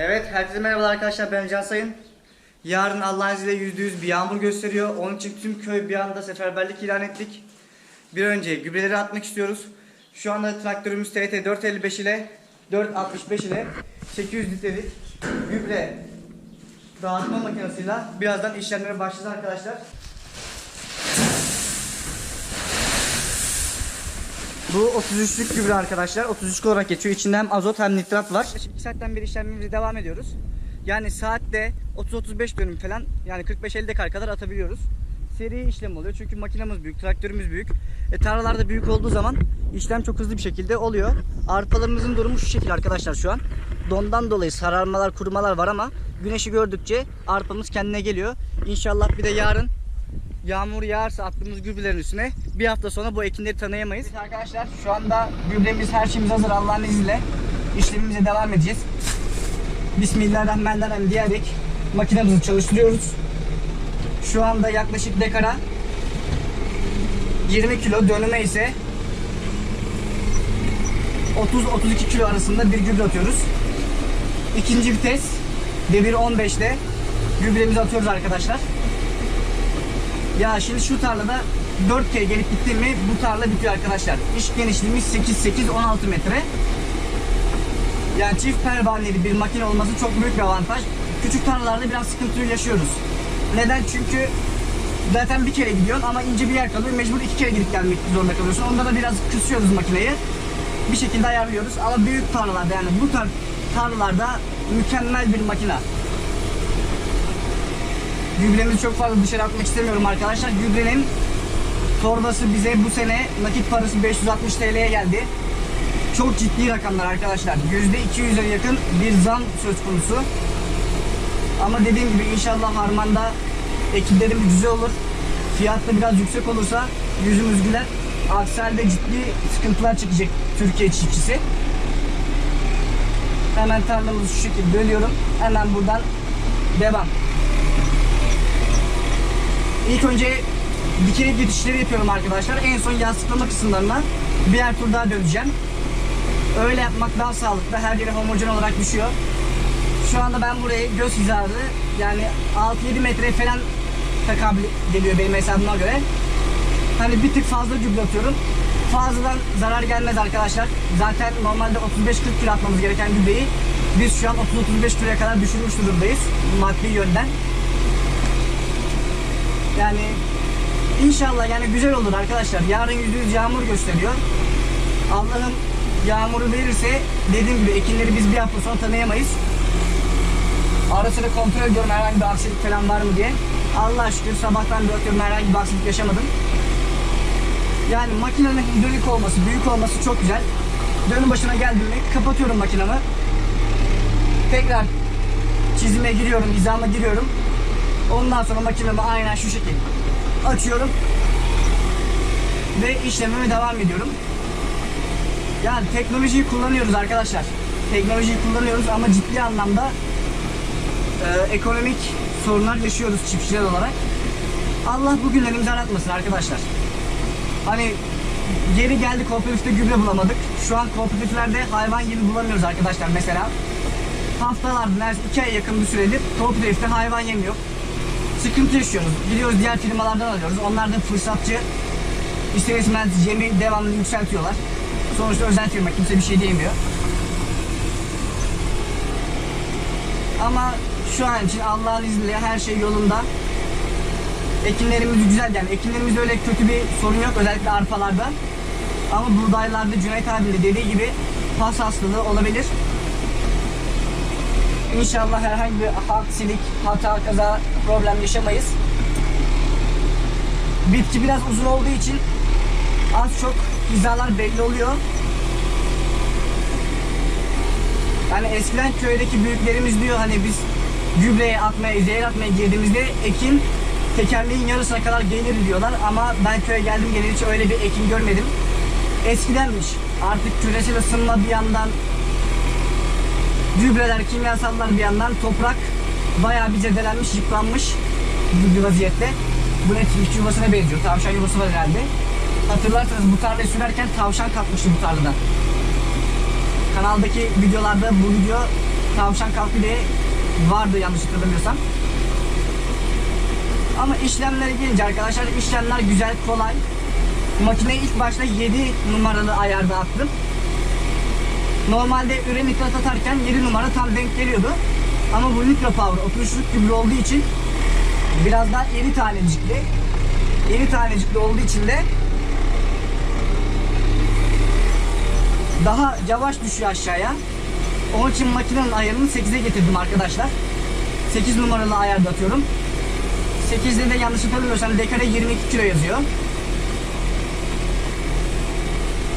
Evet, herkese merhabalar arkadaşlar. Ben Can Sayın. Yarın Allah'ın izniyle %100 bir yağmur gösteriyor. Onun için tüm köy bir anda seferberlik ilan ettik. Bir önce gübreleri atmak istiyoruz. Şu anda traktörümüz TT 455 ile 465 ile 800 litrelik gübre dağıtma makinesiyle birazdan işlemlere başlayacağız arkadaşlar. Bu 33'lük gübre arkadaşlar. 33 olarak geçiyor. İçinde hem azot hem nitrat var. 2 saatten beri işlemimize devam ediyoruz. Yani saatte 30-35 dönüm falan yani 45-50 dekar kadar atabiliyoruz. Seri işlem oluyor çünkü makinamız büyük, traktörümüz büyük. E, tarlalarda büyük olduğu zaman işlem çok hızlı bir şekilde oluyor. Arpalarımızın durumu şu şekilde arkadaşlar şu an. Dondan dolayı sararmalar, kurumalar var ama güneşi gördükçe arpamız kendine geliyor. İnşallah bir de yarın Yağmur yağarsa attığımız gübrelerin üstüne bir hafta sonra bu ekinleri tanıyamayız. Evet arkadaşlar şu anda gübremiz her şeyimiz hazır Allah'ın izniyle. İşlemimize devam edeceğiz. Bismillahirrahmanirrahim diyerek makinemizi çalıştırıyoruz. Şu anda yaklaşık dekara 20 kilo dönüme ise 30-32 kilo arasında bir gübre atıyoruz. İkinci vites devir 15'te gübremizi atıyoruz arkadaşlar. Ya şimdi şu tarlada 4K gelip gitti mi bu tarla bitiyor arkadaşlar. İş genişliğimiz 8-8-16 metre. Yani çift pervaneli bir makine olması çok büyük bir avantaj. Küçük tarlalarda biraz sıkıntı yaşıyoruz. Neden? Çünkü zaten bir kere gidiyorsun ama ince bir yer kalıyor. Mecbur iki kere gidip gelmek zorunda kalıyorsun. Onda da biraz kısıyoruz makineyi. Bir şekilde ayarlıyoruz. Ama büyük tarlalarda yani bu tarlalarda mükemmel bir makine. Gübremizi çok fazla dışarı atmak istemiyorum arkadaşlar. Gübrenin torbası bize bu sene nakit parası 560 TL'ye geldi. Çok ciddi rakamlar arkadaşlar. %200'e yakın bir zam söz konusu. Ama dediğim gibi inşallah harmanda ekiplerimiz güzel olur. Fiyat biraz yüksek olursa yüzümüz güler. Aksi halde ciddi sıkıntılar çekecek Türkiye çiftçisi. Hemen tarlamızı şu şekilde bölüyorum. Hemen buradan devam. İlk önce dikey geçişleri yapıyorum arkadaşlar. En son yastıklama kısımlarına birer tur daha döneceğim. Öyle yapmak daha sağlıklı. Her yere homojen olarak düşüyor. Şu anda ben burayı göz hizarı yani 6-7 metre falan tekabül geliyor benim hesabıma göre. Hani bir tık fazla gübre atıyorum. Fazladan zarar gelmez arkadaşlar. Zaten normalde 35-40 kilo atmamız gereken gübreyi biz şu an 30-35 kiloya kadar düşürmüş durumdayız maddi yönden. Yani inşallah yani güzel olur arkadaşlar. Yarın %100 yağmur gösteriyor. Allah'ım yağmuru verirse dediğim gibi ekinleri biz bir hafta sonra tanıyamayız. Ara sıra kontrol ediyorum herhangi bir aksilik falan var mı diye. Allah şükür sabahtan bakıyorum herhangi bir aksilik yaşamadım. Yani makinenin hidrolik olması, büyük olması çok güzel. Dönüm başına geldim mi kapatıyorum makinamı. Tekrar çizime giriyorum, hizama giriyorum. Ondan sonra makinemi aynen şu şekilde açıyorum. Ve işlememe devam ediyorum. Yani teknolojiyi kullanıyoruz arkadaşlar. Teknolojiyi kullanıyoruz ama ciddi anlamda e, ekonomik sorunlar yaşıyoruz çiftçiler olarak. Allah bugünlerimizi aratmasın arkadaşlar. Hani geri geldi kooperatifte gübre bulamadık. Şu an kooperatiflerde hayvan yemi bulamıyoruz arkadaşlar mesela. Haftalardır, iki ay yakın bir süredir kooperatifte hayvan yemi yok sıkıntı yaşıyoruz. Gidiyoruz diğer firmalardan alıyoruz. Onlar da fırsatçı. İster istemez yemi devamlı yükseltiyorlar. Sonuçta özel firma kimse bir şey diyemiyor. Ama şu an için Allah'ın izniyle her şey yolunda. Ekinlerimiz güzel yani ekinlerimizde öyle kötü bir sorun yok özellikle arpalarda. Ama buğdaylarda Cüneyt abinin de dediği gibi pas hastalığı olabilir. İnşallah herhangi bir aksilik, hata, kaza, problem yaşamayız. Bitki biraz uzun olduğu için az çok hizalar belli oluyor. Yani eskiden köydeki büyüklerimiz diyor hani biz gübreye atmaya, zehir atmaya girdiğimizde ekin tekerleğin yarısına kadar gelir diyorlar ama ben köye geldim geleli hiç öyle bir ekin görmedim. Eskidenmiş. Artık küresel ısınma bir yandan gübreler, kimyasallar bir yandan toprak bayağı bir zedelenmiş, yıpranmış bir vaziyette. Bu ne çiftçi yuvasına benziyor. Tavşan yuvası var herhalde. Hatırlarsanız bu tarlayı sürerken tavşan kalkmıştı bu tarladan. Kanaldaki videolarda bu video tavşan kalkı diye vardı yanlış hatırlamıyorsam. Ama işlemlere gelince arkadaşlar işlemler güzel, kolay. Makineyi ilk başta 7 numaralı ayarda attım. Normalde üre nitrat atarken 7 numara tam denk geliyordu. Ama bu Nitro Power 33'lük gübre olduğu için biraz daha iri tanecikli. İri tanecikli olduğu için de daha yavaş düşüyor aşağıya. Onun için makinenin ayarını 8'e getirdim arkadaşlar. 8 numaralı ayarda atıyorum. 8'de de yanlış hatırlamıyorsam dekare 22 kilo yazıyor.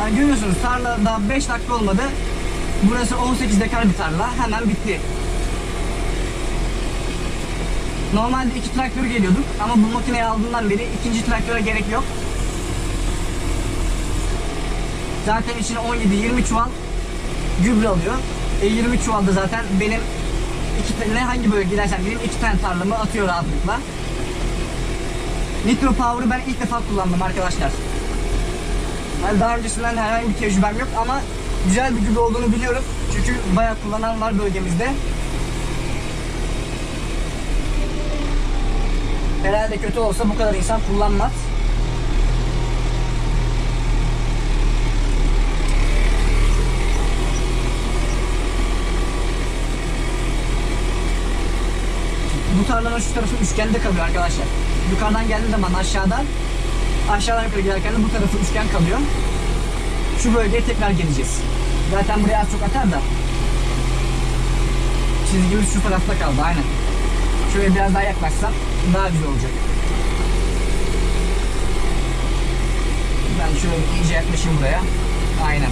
Yani görüyorsunuz tarla daha 5 dakika olmadı. Burası 18 dekar bir tarla. Hemen bitti. Normalde iki traktör geliyorduk ama bu makineyi aldığımdan beri ikinci traktöre gerek yok. Zaten içine 17-20 çuval gübre alıyor. E 20 çuval da zaten benim iki tane hangi bölge gidersen benim iki tane tarlamı atıyor rahatlıkla. Nitro Power'ı ben ilk defa kullandım arkadaşlar. Yani daha öncesinden herhangi bir tecrübem yok ama güzel bir gübre olduğunu biliyorum. Çünkü bayağı kullanan var bölgemizde. Herhalde kötü olsa bu kadar insan kullanmaz. Bu tarlanın şu tarafı üçgende kalıyor arkadaşlar. Yukarıdan geldiği zaman aşağıdan aşağıdan yukarı giderken de bu tarafı üçgen kalıyor. Şu bölgeye tekrar geleceğiz. Zaten buraya az çok atar da. Çizgimiz şu tarafta kaldı aynen. Şöyle biraz daha yaklaşsam daha güzel olacak. Ben şöyle iyice yaklaşayım buraya. Aynen.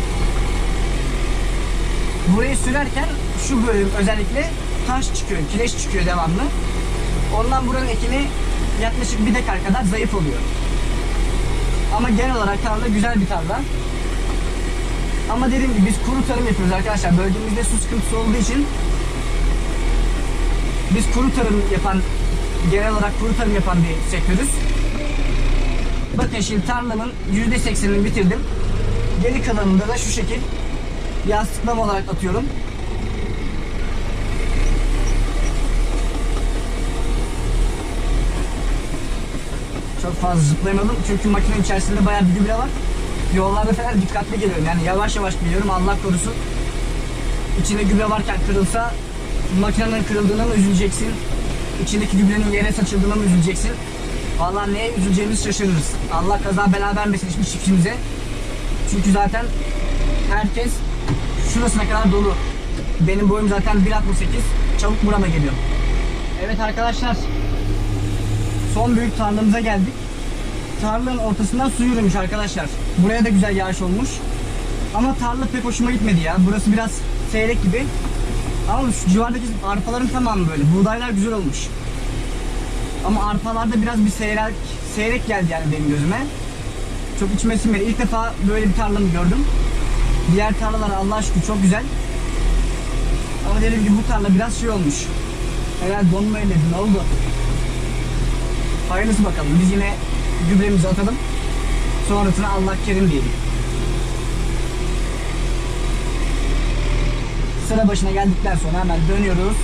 Burayı sürerken şu bölüm özellikle taş çıkıyor, kireç çıkıyor devamlı. Ondan buranın ekini yaklaşık bir dekar kadar zayıf oluyor. Ama genel olarak tarla güzel bir tarla. Ama dediğim gibi biz kuru tarım yapıyoruz arkadaşlar. Bölgemizde su sıkıntısı olduğu için biz kuru tarım yapan, genel olarak kuru tarım yapan bir sektörüz. Bakın şimdi tarlamın %80'ini bitirdim. Geri kalanında da şu şekil yastıklama olarak atıyorum. Çok fazla zıplayamadım çünkü makinenin içerisinde bayağı bir gübre var. Yollarda falan dikkatli geliyorum yani yavaş yavaş gidiyorum Allah korusun. İçinde gübre varken kırılsa makinenin kırıldığına mı üzüleceksin? İçindeki gübrenin yere saçıldığına mı üzüleceksin? Vallahi neye üzüleceğimizi şaşırırız. Allah kaza bela vermesin hiçbir çiftçimize. Çünkü zaten herkes şurasına kadar dolu. Benim boyum zaten 1.68. Çabuk burama geliyor. Evet arkadaşlar. Son büyük tarlamıza geldik. Tarlanın ortasından su yürümüş arkadaşlar. Buraya da güzel yağış olmuş. Ama tarla pek hoşuma gitmedi ya. Burası biraz seyrek gibi. Ama şu civardaki arpaların tamamı böyle. Buğdaylar güzel olmuş. Ama arpalarda biraz bir seyrek, seyrek geldi yani benim gözüme. Çok içime sinmedi. İlk defa böyle bir tarlamı gördüm. Diğer tarlalar Allah'a şükür çok güzel. Ama dediğim gibi bu tarla biraz şey olmuş. Herhalde donma elledi. Ne oldu? Hayırlısı bakalım. Biz yine gübremizi atalım. Sonrasını Allah kerim diyelim. Sıra başına geldikten sonra hemen dönüyoruz.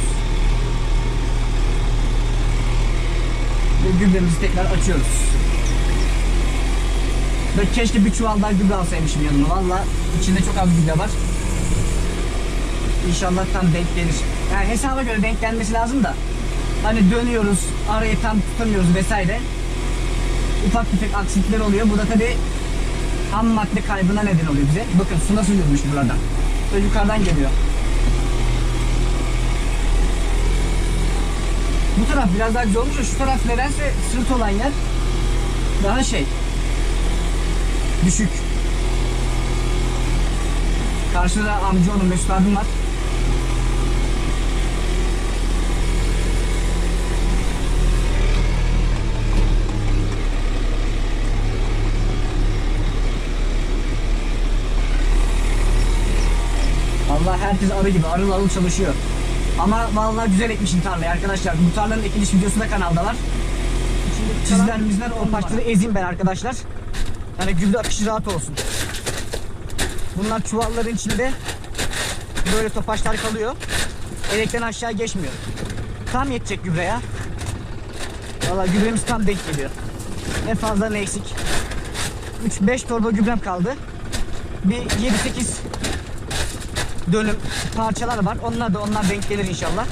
Ve gübremizi tekrar açıyoruz. Ve keşke bir çuval daha gübre alsaymışım yanıma. Valla içinde çok az gübre var. İnşallah tam denk gelir. Yani hesaba göre denk gelmesi lazım da. Hani dönüyoruz, arayı tam tutamıyoruz vesaire. Ufak tefek aksilikler oluyor. Bu da tabi ham madde kaybına neden oluyor bize. Bakın su nasıl yürümüş buradan. Böyle yukarıdan geliyor. Bu taraf biraz daha güzel olmuş şu taraf nedense sırt olan yer daha şey düşük. Karşıda amcaoğlu Mesut abim var. Allah herkes arı gibi arıl arıl çalışıyor. Ama vallahi güzel ekmişim tarlayı arkadaşlar. Bu tarlanın ekiliş videosu da kanalda var. Çizgiler mizler o taşları ezeyim ben arkadaşlar. Yani gübre akışı rahat olsun. Bunlar çuvalların içinde böyle topaçlar kalıyor. Elekten aşağı geçmiyor. Tam yetecek gübreye. Valla gübremiz tam denk geliyor. Ne fazla ne eksik. 3-5 torba gübrem kaldı. Bir 7-8 dönüm parçalar var. Onlar da onlar denk gelir inşallah.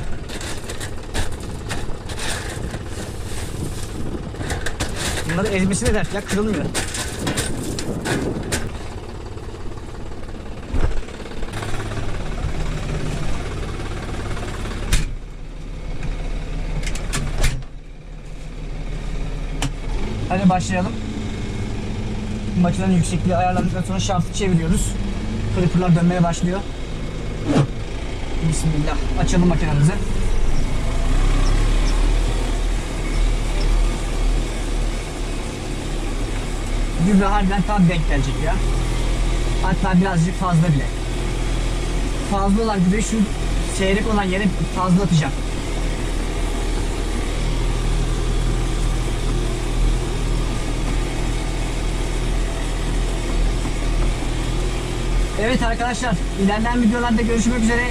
Bunları ezmesi de dert ya kırılmıyor. Hadi başlayalım. Makinenin yüksekliği ayarlandıktan sonra şaftı çeviriyoruz. Clipper'lar dönmeye başlıyor. Bismillah. Açalım makinemizi. Gübre harbiden tam denk gelecek ya. Hatta birazcık fazla bile. Fazla olan gübre şu seyrek olan yere fazla atacağım. Evet arkadaşlar ilerleyen videolarda görüşmek üzere.